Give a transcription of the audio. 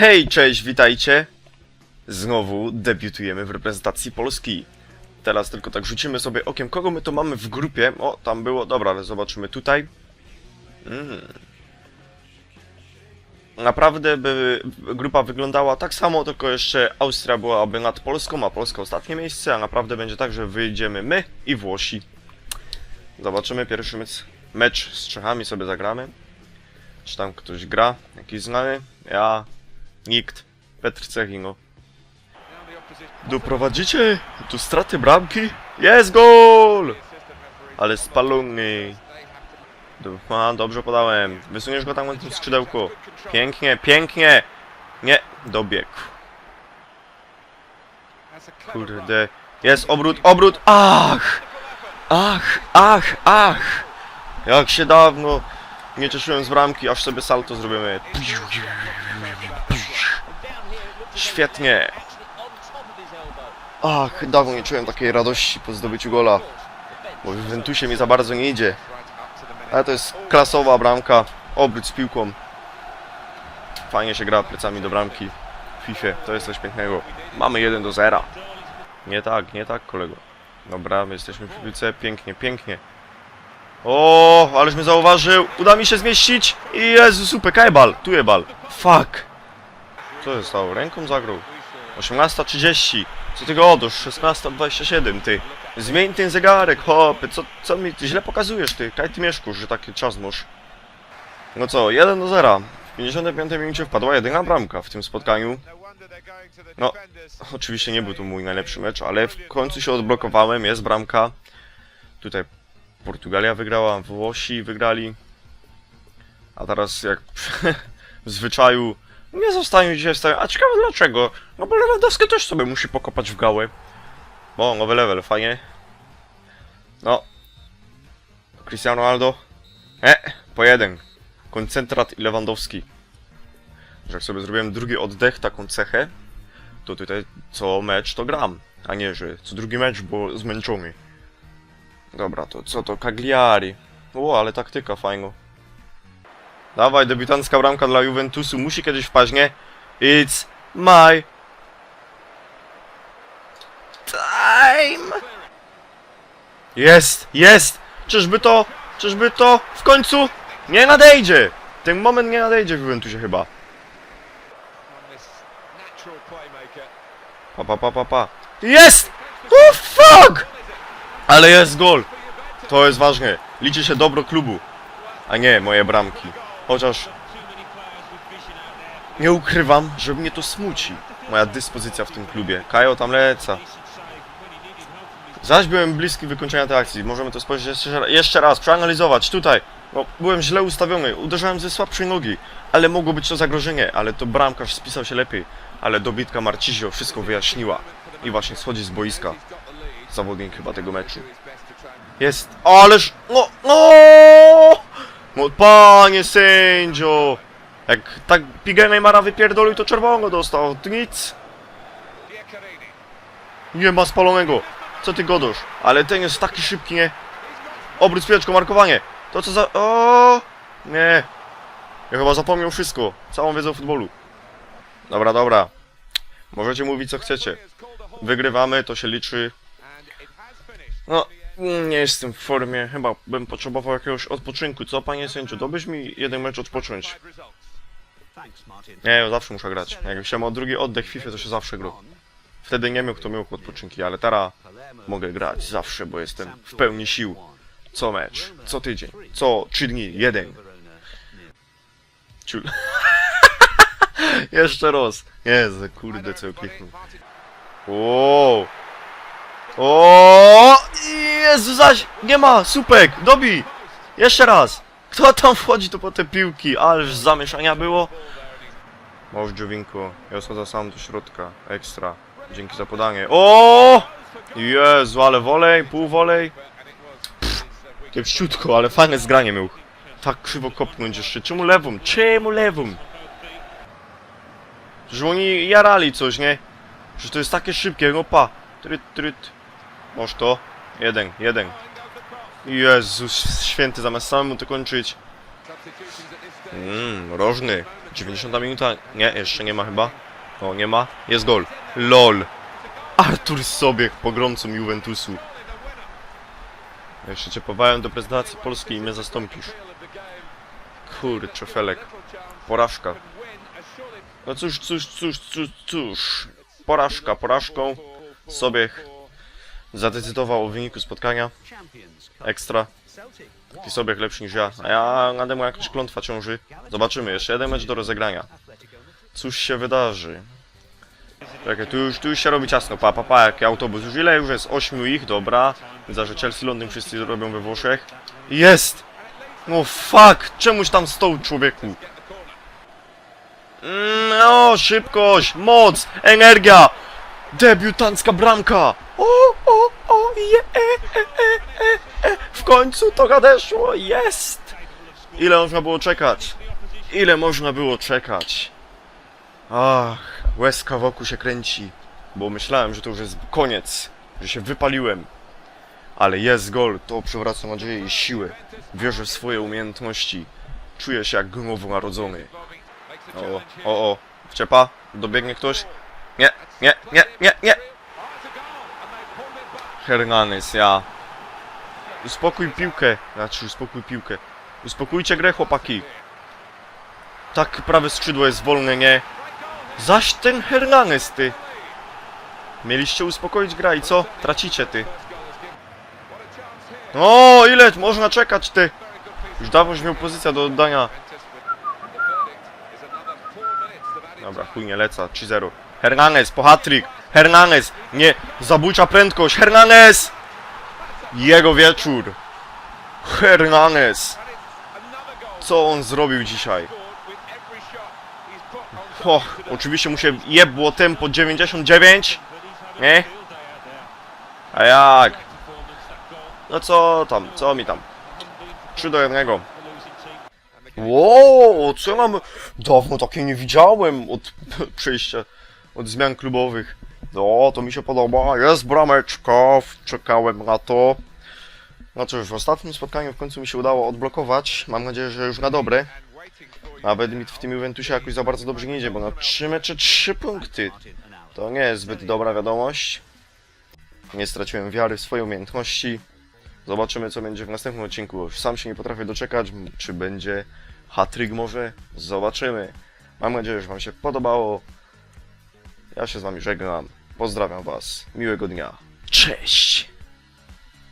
Hej, cześć, witajcie! Znowu debiutujemy w reprezentacji Polski. Teraz tylko tak rzucimy sobie okiem, kogo my to mamy w grupie. O, tam było, dobra, ale zobaczymy tutaj. Mm. Naprawdę by grupa wyglądała tak samo, tylko jeszcze Austria byłaby nad Polską, a Polska ostatnie miejsce, a naprawdę będzie tak, że wyjdziemy my i Włosi. Zobaczymy pierwszy mecz, mecz z Czechami sobie zagramy. Czy tam ktoś gra? Jakiś znany? Ja, nikt. Petr Cechino. Doprowadzicie? Tu straty bramki? Jest gol! Ale spalony. Do- A, dobrze podałem. Wysuniesz go tam na tym skrzydełku. Pięknie, pięknie! Nie, dobiegł. Kurde. Jest obrót, obrót! Ach! Ach, ach, ach! Jak się dawno nie cieszyłem z bramki, aż sobie salto zrobimy. Świetnie. Ach, dawno nie czułem takiej radości po zdobyciu gola. Bo w Juventusie mi za bardzo nie idzie. Ale to jest klasowa bramka. Obrót z piłką. Fajnie się gra plecami do bramki. W FIFA to jest coś pięknego. Mamy 1 do 0. Nie tak, nie tak kolego. Dobra, my jesteśmy przy piłce. Pięknie, pięknie. O, ależ mnie zauważył. Uda mi się zmieścić. I Jezu, super, kajbal. Tu je bal. Fuck. Co się stało? Ręką zagrał. 18.30. Co ty godosz? 16.27, ty. Zmień ten zegarek, hopy. Co, co mi ty źle pokazujesz, ty? Kaj ty mieszkusz, że taki czas masz. No co, 1 do 0. W 55 minucie wpadła jedyna bramka w tym spotkaniu. No, Oczywiście nie był to mój najlepszy mecz, ale w końcu się odblokowałem, jest bramka. Tutaj Portugalia wygrała, Włosi wygrali. A teraz jak w zwyczaju nie zostają dzisiaj stają. A ciekawe dlaczego? No bo Lewandowski też sobie musi pokopać w gałę. O, nowy level, fajnie. No. Cristiano Ronaldo. E, po jeden. Koncentrat i Lewandowski. Że jak sobie zrobiłem drugi oddech, taką cechę, to tutaj co mecz to gram, a nie, że co drugi mecz, bo zmęczony. Dobra, to co to? Cagliari. O, ale taktyka fajna. Dawaj, debiutancka bramka dla Juventusu musi kiedyś wpaść, nie? It's my time. Jest, jest! Czyżby to, czyżby to w końcu nie nadejdzie? Ten moment nie nadejdzie w Juventusie chyba. Pa, pa, pa, pa, pa. Jest! Oh, fuck! Ale jest gol. To jest ważne. Liczy się dobro klubu, a nie moje bramki. Chociaż nie ukrywam, że mnie to smuci. Moja dyspozycja w tym klubie. Kajo tam leca. Zaś byłem bliski wykończenia tej akcji. Możemy to spojrzeć jeszcze, jeszcze raz, przeanalizować. Tutaj. No, byłem źle ustawiony. Uderzałem ze słabszej nogi. Ale mogło być to zagrożenie. Ale to bramkarz spisał się lepiej. Ale dobitka Marcizio wszystko wyjaśniła. I właśnie schodzi z boiska. Zawodnik chyba tego meczu. Jest. Ależ. No, no! Panie sędzio! Jak tak Pigę Neymara wypierdolił, to czerwonego dostał. To nic. Nie ma spalonego. Co ty godosz? Ale ten jest taki szybki, nie? Obrót piłeczką, markowanie. To co za... O! Nie. Ja chyba zapomniał wszystko. Całą wiedzę o futbolu. Dobra, dobra. Możecie mówić co chcecie. Wygrywamy, to się liczy. No, nie jestem w formie. Chyba bym potrzebował jakiegoś odpoczynku. Co, panie sędziu? Dobyś mi jeden mecz odpocząć. Nie, zawsze muszę grać. Jak się ma drugi oddech w FIFA, to się zawsze gra. Wtedy nie miał kto miał odpoczynki, ale teraz mogę grać zawsze, bo jestem w pełni sił. Co mecz, co tydzień, co trzy dni, jeden. Ciul. Jeszcze raz. Jezu, kurde, co kliknął. O! O! Jezu, zaś! Nie ma! Supek! Dobij! Jeszcze raz! Kto tam wchodzi to po te piłki? Ależ zamieszania było. Mąż Dziowinko. Ja schodzę sam do środka. Ekstra. Dzięki za podanie. O! Jezu, ale wolej, pół wolej. Kiepściutko, ale fajne zgranie miał. Tak krzywo kopnąć jeszcze. Czemu lewą? Czemu lewą? Że oni jarali coś, nie? Że to jest takie szybkie, no pa. Tryt, tryt. Moż to. Jeden, jeden. Jezus święty, zamiast samemu to kończyć. Mmm, rożny. 90 minuta. Nie, jeszcze nie ma chyba. O, nie ma. Jest gol. LOL. Artur Sobiech, pogromcą Juventusu. Jeszcze cię do prezentacji Polski i mnie zastąpisz. Kurczę, Felek. Porażka. No cóż, cóż, cóż, cóż, cóż. Porażka, porażką. Sobiech zadecydował o wyniku spotkania. Ekstra. Ty Sobiech lepszy niż ja. A ja nade mną jakaś klątwa ciąży. Zobaczymy, jeszcze jeden mecz do rozegrania. Cóż się wydarzy? Czekaj, tu już, tu już się robi ciasno. Pa, pa, pa, jaki autobus. Już ile już jest? Ośmiu ich, dobra. Widzę, że Chelsea, Londyn wszyscy robią we Włoszech. Jest! No fuck! Czemuś tam stał człowieku? No, szybkość, moc, energia! Debiutancka bramka! O, o, o, je, e, e, e, e, e. W końcu to nadeszło, jest! Ile można było czekać? Ile można było czekać? Ach, łezka wokół się kręci, bo myślałem, że to już jest koniec, że się wypaliłem. Ale jest gol, to przywraca nadzieję i siłę. Wierzę w swoje umiejętności. Czuję się jak nowonarodzony. O, o, o, wciepa? Dobiegnie ktoś? Nie, nie, nie, nie, nie! Hernandez, ja. Uspokój piłkę. Znaczy, uspokój piłkę. Uspokójcie grę, chłopaki. Tak prawe skrzydło jest wolne, nie? Zaś ten Hernandez, ty. Mieliście uspokoić gra i co? Tracicie, ty. O, ile można czekać, ty? Już dawno już miał pozycja do oddania. Dobra, chuj nie leca, 3-0. Hernandez, po hat-trick. Hernandez, nie, zabójcza prędkość. Hernandez! Jego wieczór. Hernandez. Co on zrobił dzisiaj? O, oczywiście mu się jebło tempo 99. Nie? A jak? No co tam, co mi tam? 3 do 1. Wow, co mam? Dawno takie nie widziałem od przejścia, od zmian klubowych. No, to mi się podoba. Jest brameczka, czekałem na to. No cóż, w ostatnim spotkaniu w końcu mi się udało odblokować. Mam nadzieję, że już na dobre. Nawet mi w tym Juventusie jakoś za bardzo dobrze nie idzie, bo na 3 mecze 3 punkty. To nie jest zbyt dobra wiadomość. Nie straciłem wiary w swoje umiejętności. Zobaczymy, co będzie w następnym odcinku. Już sam się nie potrafię doczekać, czy będzie hatryk może. Zobaczymy. Mam nadzieję, że Wam się podobało. Ja się z Wami żegnam. Pozdrawiam Was. Miłego dnia. Cześć!